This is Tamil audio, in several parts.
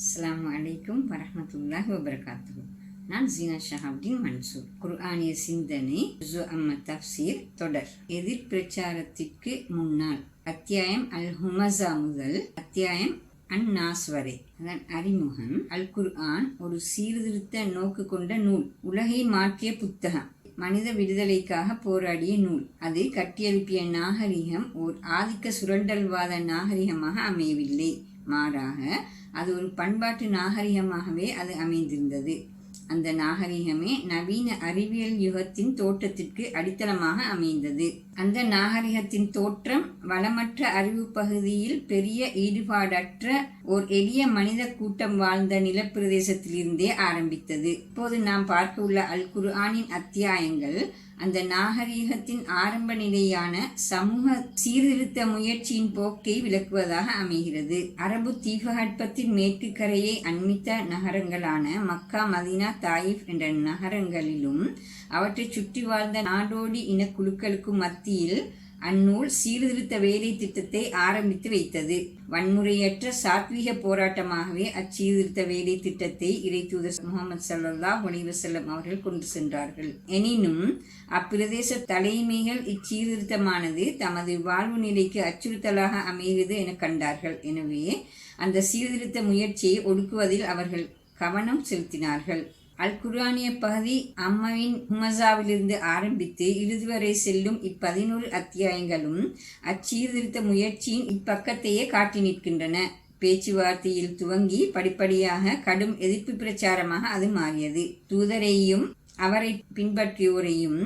அஸ்லாம் அலைக்கும் வரமத்துல்லாஹ் வபரகாத்துஹு நான் ஜீனா ஷஹாப்தீன் மன்சூர் குர்ஆனிய சிந்தனை ஜு தஃப்சீர் தொடர் எதிர் பிரச்சாரத்திற்கு முன்னால் அத்தியாயம் அல் ஹுமசா முதல் அத்தியாயம் அந்நாஸ் வரை அதன் அறிமுகம் அல் குர்ஆன் ஒரு சீர்திருத்த நோக்கு கொண்ட நூல். உலகை மாற்றிய புத்தகம். மனித விடுதலைக்காக போராடிய நூல். அது கட்டியெழுப்பிய நாகரிகம் ஓர் ஆதிக்க சுரண்டல்வாத நாகரிகமாக அமையவில்லை. மாறாக அது ஒரு பண்பாட்டு நாகரிகமாகவே அது அமைந்திருந்தது. அந்த நாகரிகமே நவீன அறிவியல் யுகத்தின் தோற்றத்திற்கு அடித்தளமாக அமைந்தது. அந்த நாகரிகத்தின் தோற்றம் வளமற்ற அறிவு பகுதியில் பெரிய ஈடுபாடற்ற ஓர் எளிய மனித கூட்டம் வாழ்ந்த நிலப்பிரதேசத்திலிருந்தே ஆரம்பித்தது. இப்போது நாம் பார்க்க உள்ள அல் குர்ஆனின் அத்தியாயங்கள் அந்த நாகரிகத்தின் ஆரம்ப நிலையான சமூக சீர்திருத்த முயற்சியின் போக்கை விளக்குவதாக அமைகிறது. அரபு தீபகற்பத்தின் மேற்கு கரையை அண்மித்த நகரங்களான மக்கா மதீனா தாயிஃப் என்ற நகரங்களிலும் அவற்றை சுற்றி வாழ்ந்த நாடோடி இனக்குழுக்களுக்கும் மத்தியில் அந்நூல் சீர்திருத்த வேலை திட்டத்தை ஆரம்பித்து வைத்தது. வன்முறையற்ற சாத்வீக போராட்டமாகவே அச்சீர்திருத்த வேலை திட்டத்தை இறைத்தூதர் முகமது சல்லா ஒளிவசல்லம் அவர்கள் கொண்டு சென்றார்கள். எனினும் அப்பிரதேச தலைமைகள் இச்சீர்திருத்தமானது தமது வாழ்வு நிலைக்கு அச்சுறுத்தலாக அமைகிறது என கண்டார்கள். எனவே அந்த சீர்திருத்த முயற்சியை ஒடுக்குவதில் அவர்கள் கவனம் செலுத்தினார்கள். அல் குர்ஆனிய பகுதி அம்மாவின் ஹுமசாவிலிருந்து ஆரம்பித்து இறுதி வரை செல்லும் இப்பதினோரு அத்தியாயங்களும் அச்சீர்திருத்த முயற்சியின் இப்பக்கத்தையே காட்டி நிற்கின்றன. பேச்சுவார்த்தையில் துவங்கி படிப்படியாக கடும் எதிர்ப்பு பிரச்சாரமாக அது மாறியது. தூதரையும் அவரை பின்பற்றியோரையும்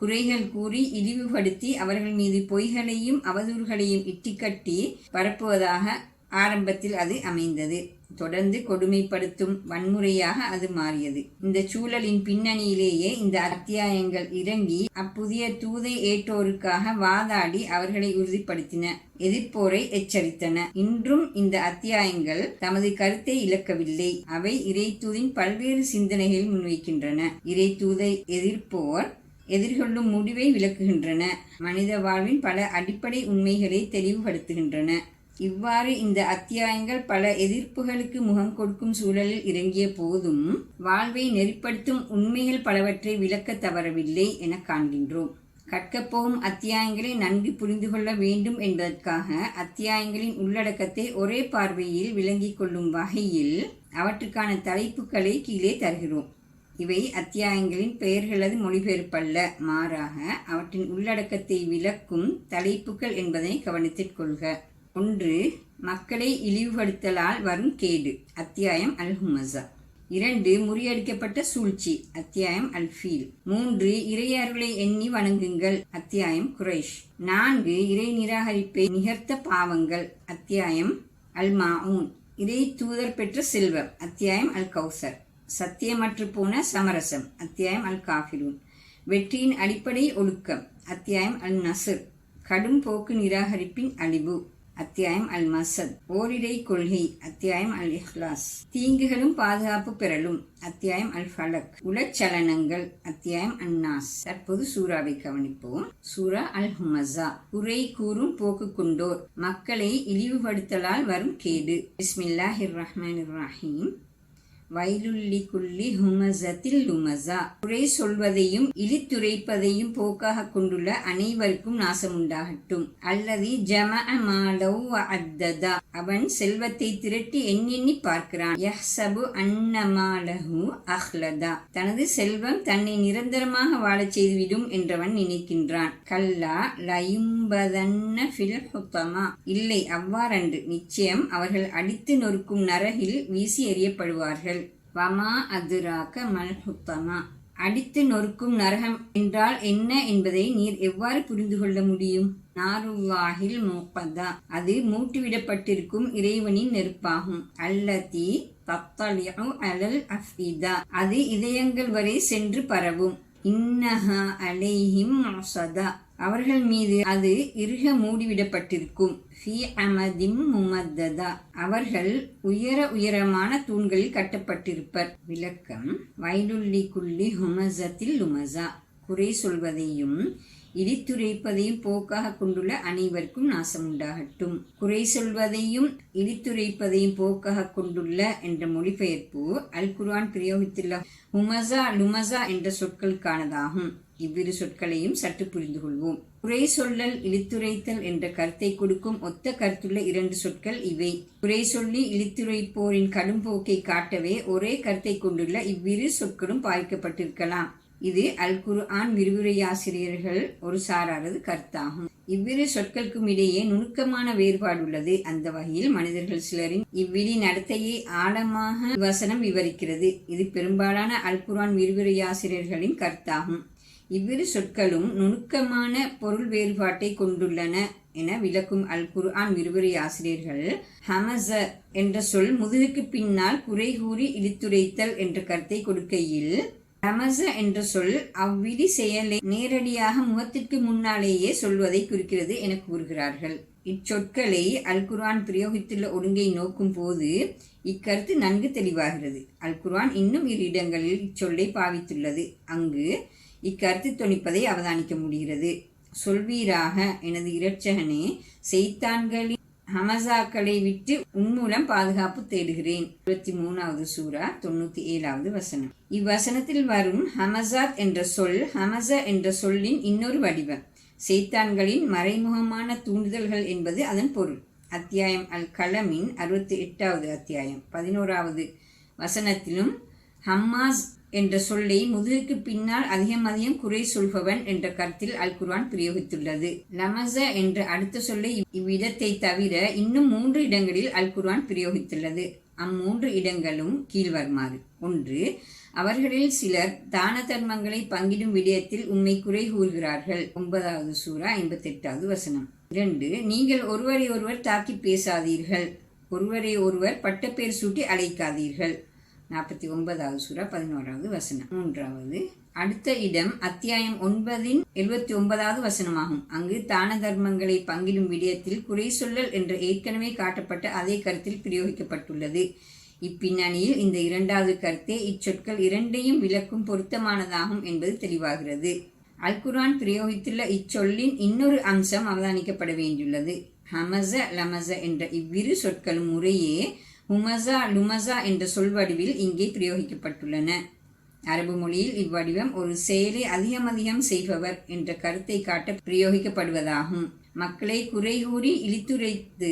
குறைகள் கூறி இழிவுபடுத்தி அவர்கள் மீது பொய்களையும் அவதூறுகளையும் இட்டிக்கட்டி பரப்புவதாக ஆரம்பத்தில் அது அமைந்தது. தொடர்ந்து கொடுமைப்படுத்தும் வன்முறையாக அது மாறியது. இந்த சூழலின் பின்னணியிலேயே இந்த அத்தியாயங்கள் இறங்கி அப்புதிய தூதை ஏற்றோருக்காக வாதாடி அவர்களை உறுதிப்படுத்தின எதிர்ப்போரை எச்சரித்தன. இன்றும் இந்த அத்தியாயங்கள் தமது கருத்தை இழக்கவில்லை. அவை இறைத்தூதின் பல்வேறு சிந்தனைகள் முன்வைக்கின்றன. இறைத்தூதை எதிர்ப்போர் எதிர்கொள்ளும் முடிவை விளக்குகின்றன. மனித வாழ்வின் பல அடிப்படை உண்மைகளை தெளிவுபடுத்துகின்றன. இவ்வாறு இந்த அத்தியாயங்கள் பல எதிர்ப்புகளுக்கு முகம் கொடுக்கும் சூழலில் இறங்கிய போதும் வாழ்வை நெறிப்படுத்தும் உண்மைகள் பலவற்றை விளக்க தவறவில்லை என காண்கின்றோம். கற்கப்போகும் அத்தியாயங்களை நன்கு புரிந்து கொள்ள வேண்டும் என்பதற்காக அத்தியாயங்களின் உள்ளடக்கத்தை ஒரே பார்வையில் விளங்கிக் கொள்ளும் வகையில் அவற்றுக்கான தலைப்புகளை கீழே தருகிறோம். இவை அத்தியாயங்களின் பெயர்களது மொழிபெயர்ப்பல்ல. மாறாக அவற்றின் உள்ளடக்கத்தை விளக்கும் தலைப்புகள் என்பதை கவனத்தில் கொள்க. ஒன்று மக்களை இழிவுபடுத்தலால் வரும் கேடு. அத்தியாயம் அல் ஹுமசா இரண்டு முறியடிக்கப்பட்ட சூழ்ச்சி. அத்தியாயம் அல் ஃபீல் மூன்று இறையர்களை எண்ணி வணங்குங்கள். அத்தியாயம் குரைஷ் நான்கு இறை நிராகரிப்பை நிகர்த்த பாவங்கள். அத்தியாயம் அல் மாவுன் இறை தூதர் பெற்ற செல்வம். அத்தியாயம் அல் கௌசர் சத்தியமற்று போன சமரசம். அத்தியாயம் அல் காஃபிரூன் வெற்றியின் அடிப்படை ஒழுக்கம். அத்தியாயம் அல் நசு கடும் போக்கு நிராகரிப்பின் அழிவு. அத்தியாயம் அல் மசத் ஓரிடை கொள்கை அத்தியாயம் அல் இஹ்லாஸ் தீங்குகளும் பாதுகாப்பு பெறலும் அத்தியாயம் அல் ஃபலக் உலச்சலனங்கள் அத்தியாயம் அந்நாஸ் தற்போது சூறாவை கவனிப்போம். சூரா அல் ஹுமசா குறை கூறும் போக்கு கொண்டோர். மக்களை இழிவுபடுத்தலால் வரும் கேடு. பிஸ்மில்லாஹிர் ரஹ்மான் ரஹீம். வயலுள்ளி குள்ளி ஹுமசத்தில் லுமசா குறை சொல்வதையும் இழித்துரைப்பதையும் போக்காக கொண்டுள்ள அனைவருக்கும் நாசம் உண்டாகட்டும் அல்லது ஜம மாலவ் அத்ததா அவன் செல்வத்தை திரட்டி எண்ணெண்ணி பார்க்கிறான். யஹ்சபு அன்னமாலஹு அஹ்லதா. தனது செல்வம் தன்னை நிரந்தரமாக வாழச் செய்துவிடும் என்றவன் நினைக்கின்றான். கல்லா லயும்பதன்ன ஃபில் ஹுத்தமா. இல்லை அவ்வாறன்று. நிச்சயம் அவர்கள் அடித்து நொறுக்கும் நரகில் வீசி எறியப்படுவார்கள். வமா அதுராக்க மல்ஹுத்தமா. அடித்து நொறுக்கும் நரகம் என்றால் என்ன என்பதை நீர் எவ்வாறு புரிந்து கொள்ள முடியும்? நாருவாகில் மோப்பதா. அது மூட்டுவிடப்பட்டிருக்கும் இறைவனின் நெருப்பாகும். அல்லதி தத்தலியு அலல் அஃபிதா. அது இதயங்கள் வரை சென்று பரவும். இன்னஹா அலைஹிம் சதா அவர்கள் மீது அது இறுக மூடிவிடப்பட்டிருக்கும். ஃபி அமதிம் முமத்ததா. அவர்கள் உயர உயரமான தூண்களில் கட்டப்பட்டிருப்பர். விளக்கம் வைலுள்ளி குள்ளி ஹுமசத்தில் லுமசா. குறை சொல்வதையும் இடித்துரைப்பதையும் போக்காக கொண்டுள்ள அனைவருக்கும் நாசம் உண்டாகட்டும் குறை சொல்வதையும் இடித்துரைப்பதையும் போக்காக கொண்டுள்ள என்ற மொழிபெயர்ப்பு அல் குர்ஆன் பிரயோகித்துள்ள ஹுமசா லுமசா என்ற சொற்களுக்கானதாகும் இவ்விரு சொற்களையும் சற்று புரிந்து கொள்வோம் குறை சொல்லல் இழித்துரைத்தல் என்ற கருத்தை கொடுக்கும் ஒத்த கருத்துள்ள இரண்டு சொற்கள் இவை. குறை சொல்லி இழித்துரைப்போரின் கடும்போக்கை காட்டவே ஒரே கருத்தை கொண்டுள்ள இவ்விரு சொற்களும் பாதிக்கப்பட்டிருக்கலாம் இது அல் குரு ஆன் விரிவுரையாசிரியர்கள் ஒரு சாராரது கருத்தாகும். இவ்விரு சொற்களுக்கும் இடையே நுணுக்கமான வேறுபாடு உள்ளது. அந்த வகையில் மனிதர்கள் சிலரின் இவ்விழி நடத்தையை ஆழமாக வசனம் விவரிக்கிறது. இது பெரும்பாலான அல் குரான் விரிவுரையாசிரியர்களின் கருத்தாகும். இவ்விரு சொற்களும் நுணுக்கமான பொருள் வேறுபாட்டை கொண்டுள்ளன என விளக்கும் அல் குர்ஆன் விரிவுரை ஆசிரியர்கள். ஹமச என்ற சொல் முதுகுக்கு பின்னால் குறை கூறி இழித்துரைத்தல் என்ற கருத்தை கொடுக்கையில் ஹமச என்ற சொல் அவ்விதி செயலை நேரடியாக முகத்திற்கு முன்னாலேயே சொல்வதை குறிக்கிறது என கூறுகிறார்கள். இச்சொற்களை அல் குர்ஆன் பிரயோகித்துள்ள ஒழுங்கை நோக்கும் போது இக்கருத்து நன்கு தெளிவாகிறது. அல் குர்ஆன் இன்னும் இரு இடங்களில் இச்சொல்லை பாவித்துள்ளது. அங்கு இக்கருத்து தொனிப்பதை அவதானிக்க முடிகிறது. சொல்வீராக எனது இரட்சகனே செய்தான்களின் ஹமசாக்களை விட்டு உன்மூலம் பாதுகாப்பு தேடுகிறேன். இருபத்தி மூணாவது சூரா தொண்ணூத்தி ஏழாவது வசனம். இவ்வசனத்தில் வரும் ஹமசாத் என்ற சொல் ஹமச என்ற சொல்லின் இன்னொரு வடிவம். செய்தான்களின் மறைமுகமான தூண்டுதல்கள் என்பது அதன் பொருள். அத்தியாயம் அல் கலமின் அறுபத்தி எட்டாவது அத்தியாயம் பதினோராவது வசனத்திலும் ஹம்மாஸ் என்ற சொல்லை முதுகுக்கு பின்னால் அதிகம் அதிகம் குறை சொல்பவன் என்ற கருத்தில் அல் குர்வான் பிரயோகித்துள்ளது. லமச என்ற அடுத்த சொல்லை இவ்விடத்தை தவிர இன்னும் மூன்று இடங்களில் அல் குர்வான் பிரயோகித்துள்ளது. அம்மூன்று இடங்களும் கீழ்வருமாறு ஒன்று அவர்களில் சிலர் தான தர்மங்களை பங்கிடும் விடயத்தில் உண்மை குறை கூறுகிறார்கள். ஒன்பதாவது சூறா ஐம்பத்தி எட்டாவது வசனம். இரண்டு நீங்கள் ஒருவரை ஒருவர் தாக்கி பேசாதீர்கள். ஒருவரை ஒருவர் பட்டப்பேர் சூட்டி அழைக்காதீர்கள். நாற்பத்தி ஒன்பதாவது சூறா பதினோராவது வசனம். மூன்றாவது அடுத்த இடம் அத்தியாயம் ஒன்பதின் எழுபத்தி ஒன்பதாவது வசனமாகும். அங்கு தான தர்மங்களை பங்கிடும் விடயத்தில் குறை சொல்லல் என்ற ஏற்கனவே காட்டப்பட்ட அதே கருத்தில் பிரயோகிக்கப்பட்டுள்ளது. இப்பின்னணியில் இந்த இரண்டாவது கருத்தே இச்சொற்கள் இரண்டையும் விளக்கும் பொருத்தமானதாகும் என்பது தெளிவாகிறது. அல் குரான் பிரயோகித்துள்ள இச்சொல்லின் இன்னொரு அம்சம் அவதானிக்கப்பட வேண்டியுள்ளது. ஹமச லமச என்ற இவ்விரு சொற்களும் முறையே உமசா லுமசா என்ற சொல்வடிவில் இங்கே பிரயோகிக்கப்பட்டுள்ளன. அரபு மொழியில் இவ்வடிவம் ஒரு செயலை அதிகம் அதிகம் செய்பவர் என்ற கருத்தை காட்ட பிரயோகிக்கப்படுவதாகும். மக்களை குறை கூறி இழித்துரைத்து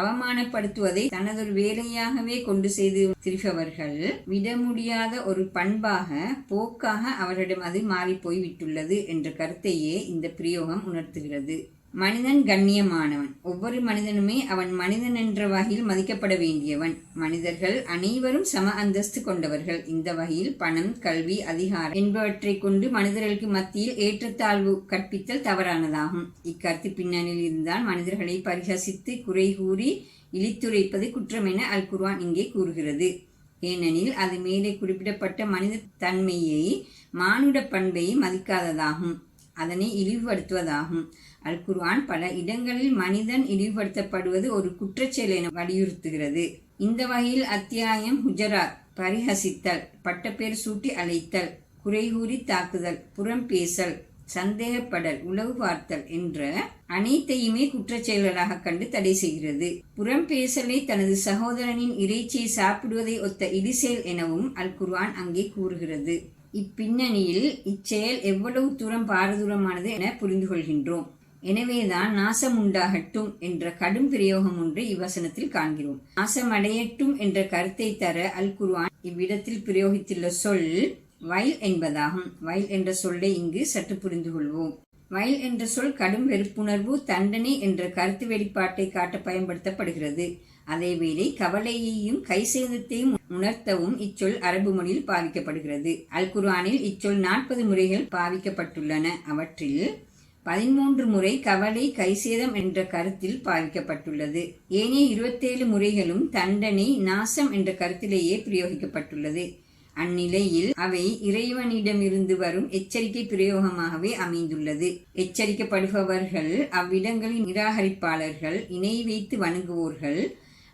அவமானப்படுத்துவதை தனதொரு வேலையாகவே கொண்டு செய்து திரிபவர்கள் விட முடியாத ஒரு பண்பாக போக்காக அவரிடம் அது மாறிப்போய் விட்டுள்ளது என்ற கருத்தையே இந்த பிரயோகம் உணர்த்துகிறது. மனிதன் கண்ணியமானவன். ஒவ்வொரு மனிதனுமே அவன் மனிதன் என்ற வகையில் மதிக்கப்பட வேண்டியவன். மனிதர்கள் அனைவரும் சம அந்தஸ்து கொண்டவர்கள். இந்த வகையில் பணம் கல்வி அதிகாரம் என்பவற்றை கொண்டு மனிதர்களுக்கு மத்தியில் ஏற்றத்தாழ்வு கற்பித்தல் தவறானதாகும். இக்கருத்து பின்னணியில் இருந்தால் மனிதர்களை பரிகசித்து குறை கூறி இழித்துரைப்பது குற்றம் என அல் குர்வான் இங்கே கூறுகிறது. ஏனெனில் அது மேலே குறிப்பிடப்பட்ட மனித தன்மையை மானுட பண்பை மதிக்காததாகும். அதனை இழிவுபடுத்துவதாகும். அல் குர்ஆன் பல இடங்களில் மனிதன் இழிவுபடுத்தப்படுவது ஒரு குற்றச்செயல் என வலியுறுத்துகிறது. இந்த வகையில் அத்தியாயம் ஹுஜராத் பரிஹசித்தல் பட்டப்பேர் சூட்டி அழைத்தல் குறைகூறி தாக்குதல் புறம் பேசல் சந்தேகப்படல் உளவு பார்த்தல் என்ற அனைத்தையுமே குற்றச்செயல்களாக கண்டு தடை செய்கிறது. புறம் பேசலை தனது சகோதரனின் இறைச்சியை சாப்பிடுவதை ஒத்த இடிசெயல் எனவும் அல் குர்ஆன் அங்கே கூறுகிறது. இப்பின்னணியில் இச்செயல் எவ்வளவு தூரம் பாரதூரமானது என புரிந்து கொள்கின்றோம் எனவேதான் நாசம் உண்டாகட்டும் என்ற கடும் பிரயோகம் ஒன்று இவ்வசனத்தில் காண்கிறோம். நாசமடையட்டும் என்ற கருத்தை தர அல் குர்வான் இவ்விடத்தில் பிரயோகித்துள்ள சொல் வயல் என்பதாகும். வயல் என்ற சொல்லை இங்கு சற்று புரிந்து கொள்வோம் வயல் என்ற சொல் கடும் வெறுப்புணர்வு தண்டனை என்ற கருத்து வெளிப்பாட்டை காட்ட பயன்படுத்தப்படுகிறது. அதேவேளை கவலையையும் கைசேதத்தையும் உணர்த்தவும் இச்சொல் அரபு மொழியில் பாவிக்கப்படுகிறது. அல் குர்ஆனில் இச்சொல் நாற்பது முறைகள் பாவிக்கப்பட்டுள்ளன. அவற்றில் பதிமூன்று முறை கவலை கைசேதம் என்ற கருத்தில் பாவிக்கப்பட்டுள்ளது. ஏனைய இருபத்தேழு முறைகளும் தண்டனை நாசம் என்ற கருத்திலேயே பிரயோகிக்கப்பட்டுள்ளது. அந்நிலையில் அவை இறைவனிடமிருந்து வரும் எச்சரிக்கை பிரயோகமாகவே அமைந்துள்ளது. எச்சரிக்கப்படுபவர்கள் அவ்விடங்களின் நிராகரிப்பாளர்கள் இணை வைத்து வணங்குவோர்கள்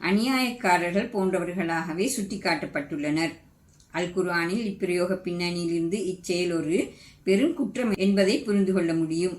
அநியாயக்காரர்கள் போன்றவர்களாகவே சுட்டிக்காட்டப்பட்டுள்ளனர். அல் குர்ஆனில் இப்பிரயோக பின்னணியிலிருந்து இச்செயல் ஒரு பெரும் குற்றம் என்பதை புரிந்து கொள்ள முடியும்.